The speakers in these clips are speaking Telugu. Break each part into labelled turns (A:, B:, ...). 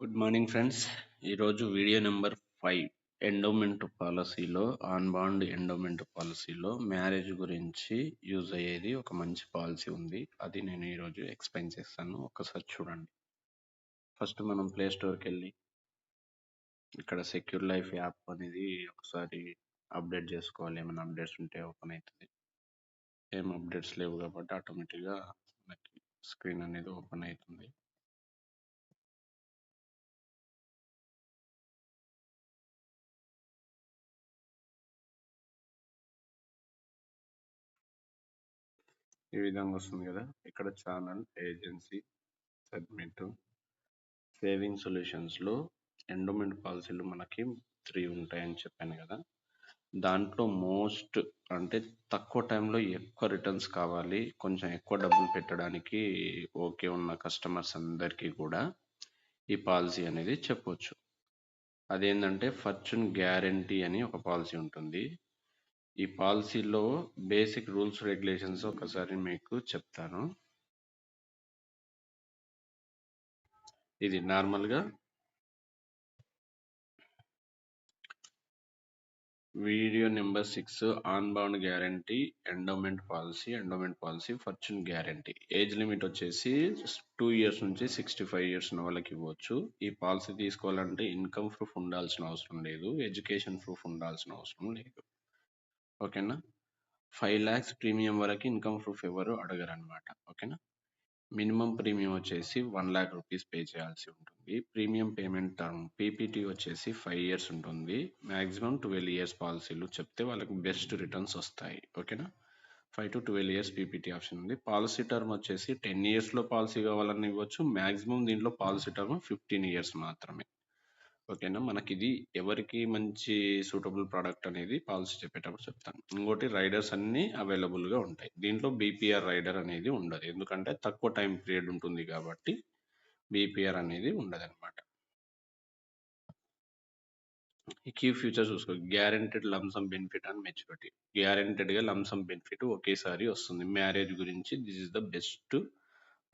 A: గుడ్ మార్నింగ్ ఫ్రెండ్స్ ఈరోజు వీడియో నెంబర్ ఫైవ్ ఎండోమెంట్ పాలసీలో ఆన్ బాండ్ ఎండోమెంట్ పాలసీలో మ్యారేజ్ గురించి యూజ్ అయ్యేది ఒక మంచి పాలసీ ఉంది. అది నేను ఈరోజు ఎక్స్ప్లెయిన్ చేస్తాను. ఒకసారి చూడండి. ఫస్ట్ మనం ప్లే స్టోర్కి వెళ్ళి ఇక్కడ సెక్యూర్ లైఫ్ యాప్ అనేది ఒకసారి అప్డేట్ చేసుకోవాలి. ఏమైనా అప్డేట్స్ ఉంటే ఓపెన్ అవుతుంది ఏం అప్డేట్స్ లేవు కాబట్టి ఆటోమేటిక్గా మనకి స్క్రీన్ అనేది ఓపెన్ అవుతుంది. ఈ విధంగా వస్తుంది కదా. ఇక్కడ ఛానల్ ఏజెన్సీ సబ్మిట్ సేవింగ్ సొల్యూషన్స్లో ఎండోమెంట్ పాలసీలు మనకి త్రీ ఉంటాయని చెప్పాను కదా. దాంట్లో మోస్ట్ అంటే తక్కువ టైంలో ఎక్కువ రిటర్న్స్ కావాలి. కొంచెం ఎక్కువ డబ్బులు పెట్టడానికి ఓకే ఉన్న కస్టమర్స్ అందరికీ కూడా ఈ పాలసీ అనేది చెప్పొచ్చు. అదేంటంటే ఫర్చ్యూన్ గ్యారంటీ అని ఒక పాలసీ ఉంటుంది. ఈ పాలసీలో బేసిక్ రూల్స్ రెగ్యులేషన్స్ ఒకసారి మీకు చెప్తాను. ఇది నార్మల్గా video number six on bound guarantee endowment policy endowment policy fortune guarantee. Age limit వచ్చేసి టూ ఇయర్స్ నుంచి సిక్స్టీ ఫైవ్ ఇయర్స్ ఉన్న వాళ్ళకి ఇవ్వచ్చు. ఈ పాలసీ తీసుకోవాలంటే ఇన్కమ్ ప్రూఫ్ ఉండాల్సిన అవసరం లేదు. ఎడ్యుకేషన్ ప్రూఫ్ ఉండాల్సిన అవసరం లేదు. ఓకేనా? ఫైవ్ ల్యాక్స్ ప్రీమియం వరకు ఇన్కమ్ ప్రూఫ్ ఎవరు అడగరు అనమాట ఓకేనా? మినిమం ప్రీమియం వచ్చేసి వన్ ల్యాక్ రూపీస్ పే చేయాల్సి ఉంటుంది. ప్రీమియం పేమెంట్ టర్మ్ పీపీటీ వచ్చేసి ఫైవ్ ఇయర్స్ ఉంటుంది. మ్యాక్సిమం ట్వెల్వ్ ఇయర్స్ పాలసీలు చెప్తే వాళ్ళకి బెస్ట్ రిటర్న్స్ వస్తాయి. ఓకేనా? Five to twelve years PPT option ఉంది. పాలసీ టర్మ్ వచ్చేసి టెన్ ఇయర్స్లో పాలసీ కావాలని ఇవ్వచ్చు. మ్యాక్సిమం దీంట్లో పాలసీ టర్మ్ ఫిఫ్టీన్ ఇయర్స్ మాత్రమే. ఓకేనా? మనకి ఇది ఎవరికి మంచి సూటబుల్ ప్రోడక్ట్ అనేది పాలసీ చెప్పేటప్పుడు చెప్తాను. ఇంకోటి రైడర్స్ అన్నీ అవైలబుల్గా ఉంటాయి. దీంట్లో బీపీఆర్ రైడర్ అనేది ఉండదు. ఎందుకంటే తక్కువ టైం పీరియడ్ ఉంటుంది కాబట్టి బీపీఆర్ అనేది ఉండదు అనమాట ఈ కీ ఫ్యూచర్ చూసుకో. Guaranteed lump sum benefit and maturity గ్యారెంటెడ్గా lump sum benefit ఒకేసారి వస్తుంది. మ్యారేజ్ గురించి this is the best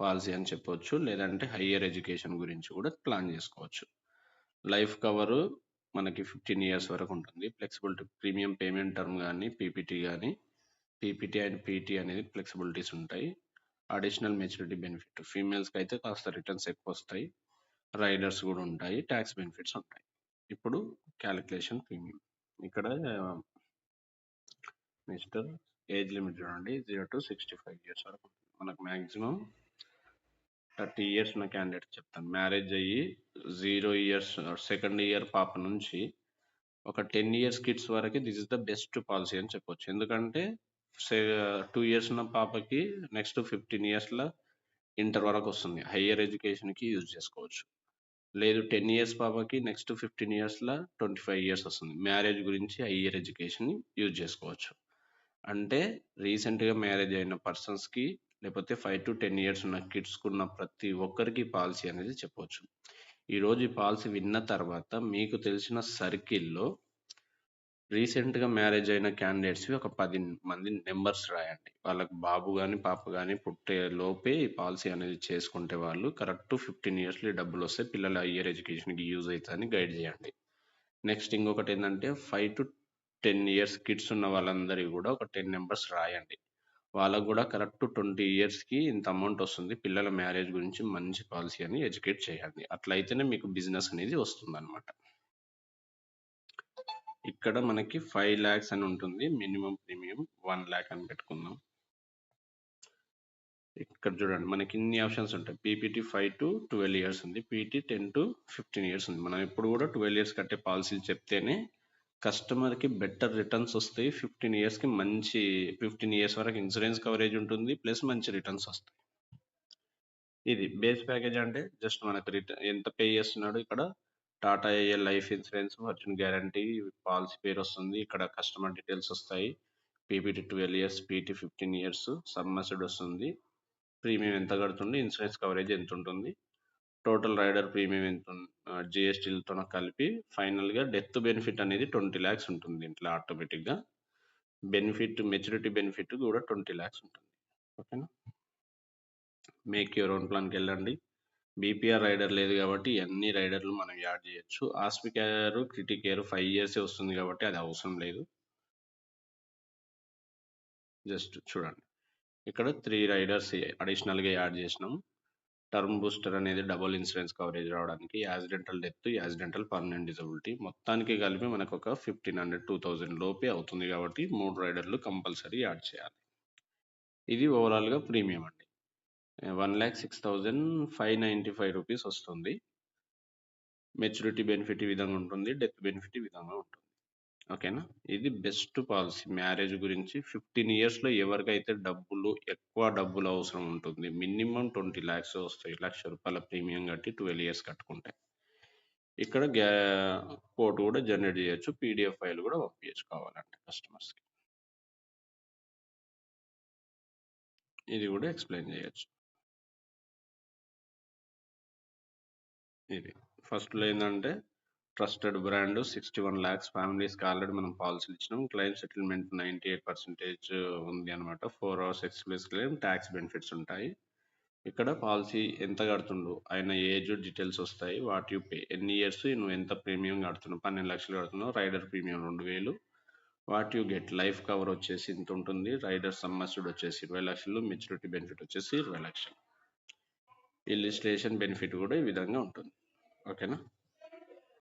A: policy అని చెప్పొచ్చు. లేదంటే హయ్యర్ ఎడ్యుకేషన్ గురించి కూడా ప్లాన్ చేసుకోవచ్చు. లైఫ్ కవరు మనకి ఫిఫ్టీన్ ఇయర్స్ వరకు ఉంటుంది. ఫ్లెక్సిబిలిటీ ప్రీమియం పేమెంట్ టర్మ్ కానీ పీపీటీ కానీ పీపీటీ అండ్ పీటీ అనేది ఫ్లెక్సిబిలిటీస్ ఉంటాయి. అడిషనల్ మెచ్యూరిటీ బెనిఫిట్ ఫీమేల్స్కి అయితే కాస్త రిటర్న్స్ ఎక్కువ వస్తాయి. రైడర్స్ కూడా ఉంటాయి. ట్యాక్స్ బెనిఫిట్స్ ఉంటాయి. ఇప్పుడు క్యాలిక్యులేషన్ ప్రీమియం. ఇక్కడ మిస్టర్ ఏజ్ లిమిట్ చూడండి. Zero to sixty five years వరకు మనకు మ్యాక్సిమం థర్టీ ఇయర్స్ ఉన్న క్యాండిడేట్ చెప్తాను. మ్యారేజ్ అయ్యి జీరో ఇయర్స్ సెకండ్ ఇయర్ పాప నుంచి ఒక టెన్ ఇయర్స్ కిడ్స్ వరకు this is the best policy అని చెప్పొచ్చు. ఎందుకంటే టూ ఇయర్స్ ఉన్న పాపకి నెక్స్ట్ ఫిఫ్టీన్ ఇయర్స్లో ఇంటర్ వరకు వస్తుంది. హయ్యర్ ఎడ్యుకేషన్కి యూజ్ చేసుకోవచ్చు. లేదు టెన్ ఇయర్స్ పాపకి నెక్స్ట్ ఫిఫ్టీన్ ఇయర్స్లో ట్వంటీ ఫైవ్ ఇయర్స్ వస్తుంది. మ్యారేజ్ గురించి హయ్యర్ ఎడ్యుకేషన్ యూజ్ చేసుకోవచ్చు. అంటే రీసెంట్గా మ్యారేజ్ అయిన పర్సన్స్కి లేకపోతే ఫైవ్ టు టెన్ ఇయర్స్ ఉన్న కిడ్స్కున్న ప్రతి ఒక్కరికి పాలసీ అనేది చెప్పవచ్చు. ఈరోజు ఈ పాలసీ విన్న తర్వాత మీకు తెలిసిన సర్కిల్లో రీసెంట్గా మ్యారేజ్ అయిన క్యాండిడేట్స్వి ఒక పది మంది నెంబర్స్ రాయండి. వాళ్ళకి బాబు కానీ పాప కానీ పుట్టే లోపే ఈ పాలసీ అనేది చేసుకుంటే వాళ్ళు కరెక్ట్ ఫిఫ్టీన్ ఇయర్స్లో డబ్బులు వస్తే పిల్లల హయ్యర్ ఎడ్యుకేషన్కి యూజ్ అవుతుందని గైడ్ చేయండి. నెక్స్ట్ ఇంకొకటి ఏంటంటే five to ten years kids ఉన్న వాళ్ళందరికీ కూడా ఒక టెన్ నెంబర్స్ రాయండి. వాళ్ళకు కూడా కరెక్ట్ ట్వంటీ ఇయర్స్కి ఇంత అమౌంట్ వస్తుంది. పిల్లల మ్యారేజ్ గురించి మంచి పాలసీ అని ఎడ్యుకేట్ చేయండి. అట్లయితేనే మీకు బిజినెస్ అనేది వస్తుంది అనమాట ఇక్కడ మనకి ఫైవ్ ల్యాక్స్ అని ఉంటుంది. మినిమం ప్రీమియం వన్ ల్యాక్ అని పెట్టుకుందాం. ఇక్కడ చూడండి మనకి ఇన్ని ఆప్షన్స్ ఉంటాయి. PPT five to twelve years ఉంది. PT ten to fifteen years ఉంది. మనం ఎప్పుడు కూడా ట్వెల్వ్ ఇయర్స్ కట్టే పాలసీలు చెప్తేనే కస్టమర్కి బెటర్ రిటర్న్స్ వస్తాయి. ఫిఫ్టీన్ ఇయర్స్కి మంచి ఫిఫ్టీన్ ఇయర్స్ వరకు ఇన్సూరెన్స్ కవరేజ్ ఉంటుంది. ప్లస్ మంచి రిటర్న్స్ వస్తాయి. ఇది బేస్ ప్యాకేజ్ అంటే జస్ట్ మనకు రిటర్న్ ఎంత పే చేస్తున్నాడు ఇక్కడ Tata AIA life insurance fortune guarantee policy పేరు వస్తుంది. ఇక్కడ కస్టమర్ డీటెయిల్స్ వస్తాయి. PPT twelve years PT fifteen years సబ్మర్సిడ్ వస్తుంది. ప్రీమియం ఎంత కడుతుంది ఇన్సూరెన్స్ కవరేజ్ ఎంత ఉంటుంది. టోటల్ రైడర్ ప్రీమియం ఎంత జిఎస్టీలతో కలిపి ఫైనల్గా డెత్ బెనిఫిట్ అనేది ట్వంటీ ల్యాక్స్ ఉంటుంది దీంట్లో ఆటోమేటిక్గా. బెనిఫిట్ మెచ్యూరిటీ బెనిఫిట్ కూడా ట్వంటీ ల్యాక్స్ ఉంటుంది. ఓకేనా? మేక్ యువర్ ఓన్ ప్లాన్కి వెళ్ళండి. బీపీఆర్ రైడర్ లేదు కాబట్టి అన్ని రైడర్లు మనం యాడ్ చేయొచ్చు. ఆస్పి కేర్ క్రిటిక్ కేర్ ఫైవ్ ఇయర్సే వస్తుంది కాబట్టి అది అవసరం లేదు. జస్ట్ చూడండి. ఇక్కడ త్రీ రైడర్స్ అడిషనల్గా యాడ్ చేసినాం. టర్మ్ బూస్టర్ అనేది డబుల్ ఇన్సూరెన్స్ కవరేజ్ రావడానికి accidental death accidental permanent disability మొత్తానికి కలిపి మనకు ఒక ఫిఫ్టీన్ హండ్రెడ్ టూ థౌజండ్ లోపే అవుతుంది కాబట్టి మూడు రైడర్లు కంపల్సరీ యాడ్ చేయాలి. ఇది ఓవరాల్గా ప్రీమియం అండి. One lakh six thousand five ninety five rupees వస్తుంది. మెచ్యూరిటీ బెనిఫిట్ ఈ విధంగా ఉంటుంది డెత్ బెనిఫిట్ ఈ విధంగా ఉంటుంది. ఓకేనా? ఇది బెస్ట్ పాలసీ. మ్యారేజ్ గురించి ఫిఫ్టీన్ ఇయర్స్లో ఎవరికైతే డబ్బులు ఎక్కువ డబ్బులు అవసరం ఉంటుంది మినిమం ట్వంటీ ల్యాక్స్ వస్తాయి. లక్ష రూపాయల ప్రీమియం కట్టి ట్వెల్వ్ ఇయర్స్ కట్టుకుంటే. ఇక్కడ గ్యా కోట్ కూడా జనరేట్ చేయొచ్చు. పీడిఎఫ్ ఫైల్ కూడా పంపించచ్చు కావాలంటే కస్టమర్స్కి. ఇది కూడా ఎక్స్ప్లెయిన్ చేయొచ్చు. ఇది ఫస్ట్లో ఏంటంటే trusted brand sixty one lakhs ఫ్యామిలీస్కి ఆల్రెడీ మనం పాలసీలు ఇచ్చినాం. Claim settlement ninety eight percentage ఉంది అనమాట four hours express claim tax benefits ఉంటాయి. ఇక్కడ పాలసీ ఎంత కడుతుండు ఆయన ఏజ్ డీటెయిల్స్ వస్తాయి. వాట్ యు పే ఎన్ని ఇయర్స్ నువ్వు ఎంత ప్రీమియం కడుతున్నావు? పన్నెండు లక్షలు కడుతున్నావు రైడర్ ప్రీమియం రెండు వేలు. What you get life cover వచ్చేసి ఇంత ఉంటుంది. రైడర్ సమ్మస్డ్ వచ్చేసి ఇరవై లక్షలు మెచ్యూరిటీ బెనిఫిట్ వచ్చేసి ఇరవై లక్షలు. ఇల్లిస్ట్రేషన్ బెనిఫిట్ కూడా ఈ విధంగా ఉంటుంది. ఓకేనా?